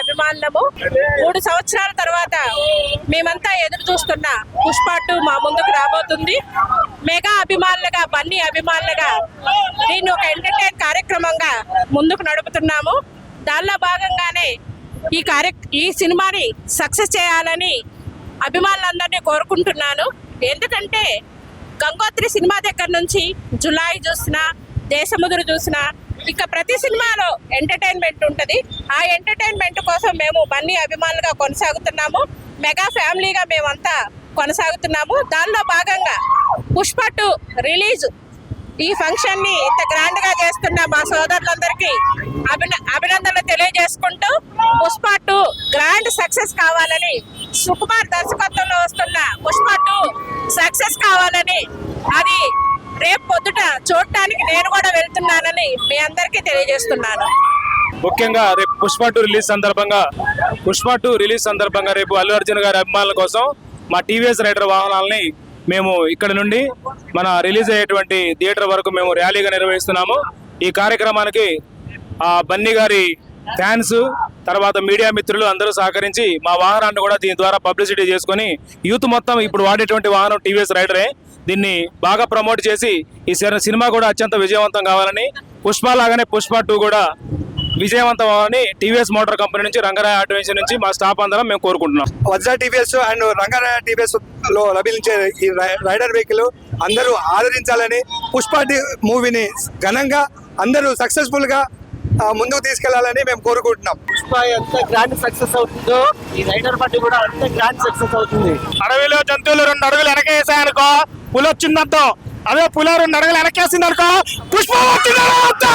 అభిమానులము. మూడు సంవత్సరాల తర్వాత మేమంతా ఎదురు చూస్తున్న పుష్ప టూ మా ముందుకు రాబోతుంది. మెగా అభిమానులుగా బన్నీ అభిమానులుగా దీన్ని ఒక ఎంటర్టైన్ కార్యక్రమంగా ముందుకు నడుపుతున్నాము. దానిలో భాగంగానే ఈ కార్య ఈ సినిమాని సక్సెస్ చేయాలని అభిమానులందరినీ కోరుకుంటున్నాను. ఎందుకంటే గంగోత్రి సినిమా దగ్గర నుంచి జులాయి చూసినా దేశముదురు చూసినా ఇక ప్రతి సినిమాలో ఎంటర్టైన్మెంట్ ఉంటుంది. ఆ ఎంటర్టైన్మెంట్ కోసం మేము బన్నీ అభిమానులుగా కొనసాగుతున్నాము. మెగా ఫ్యామిలీగా మేమంతా కొనసాగుతున్నాము. దానిలో భాగంగా పుష్ప టు రిలీజ్ ఈ ఫంక్షన్ని ఇంత గ్రాండ్గా చేస్తున్న మా సోదరులందరికీ అభిన అభినందనలు తెలియజేసుకుంటూ పుష్ప టూ గ్రాండ్ సక్సెస్ కావాలని సుకుమార్ దర్శకత్వంలో వస్తున్న పుష్ప టూ సక్సెస్ కావాలని అది రేపు పొద్దుట చూడటానికి నేను కూడా వెళ్తున్నానని మీ అందరికీ తెలియజేస్తున్నాను. ముఖ్యంగా రేపు పుష్ప టూ రిలీజ్ సందర్భంగా పుష్ప టూ రిలీజ్ సందర్భంగా రేపు అల్లు అర్జున్ గారి అభిమానుల కోసం మా టీవీఎస్ రైడర్ వాహనాలని మేము ఇక్కడ నుండి మన రిలీజ్ అయ్యేటువంటి థియేటర్ వరకు మేము ర్యాలీగా నిర్వహిస్తున్నాము. ఈ కార్యక్రమానికి ఆ బన్నీ గారి ఫ్యాన్స్ తర్వాత మీడియా మిత్రులు అందరూ సహకరించి మా వాహనాన్ని కూడా దీని ద్వారా పబ్లిసిటీ చేసుకొని యూత్ మొత్తం ఇప్పుడు వాడేటువంటి వాహనం టీవీఎస్ రైడరే దీన్ని బాగా ప్రమోట్ చేసి ఈ సినిమా- సినిమా కూడా అత్యంత విజయవంతం కావాలని పుష్ప లాగానే పుష్ప టూ కూడా విజయవంతం అవ్వాలని టీవీఎస్ మోటార్ కంపెనీ నుంచి రంగరాయ ఆటోమేషన్ నుంచి మా స్టాఫ్ అందరం మేము కోరుకుంటున్నాం. వజ్ర టీవీఎస్ అండ్ రంగారాయ టీవీఎస్లో లభించే ఈ రై- రైడర్ వెహికల్ అందరూ ఆదరించాలని పుష్ప టి- మూవీని ఘనంగా అందరూ సక్సెస్ఫుల్గా ముందుకు తీసుకెళ్ళాలని మేము కోరుకుంటున్నాం. పుష్ప ఎంత గ్రాండ్ సక్సెస్ అవుతుందో ఈ రైడర్ బండి కూడా అంతే గ్రాండ్ సక్సెస్ అవుతుంది. అడవిలో జంతువులు రెండు అడుగులు వెనకేసాయనుకో పులి వచ్చిందంతో అదే పులి రెండు అడుగులు వెనకేసింది అనుకో పుష్ప వచ్చిందనుకో.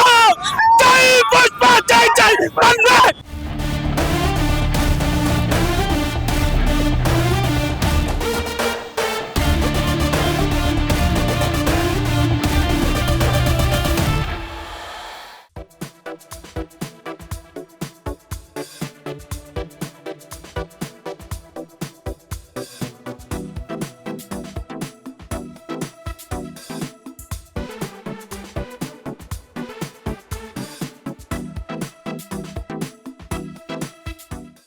జై పుష్ప జై జై.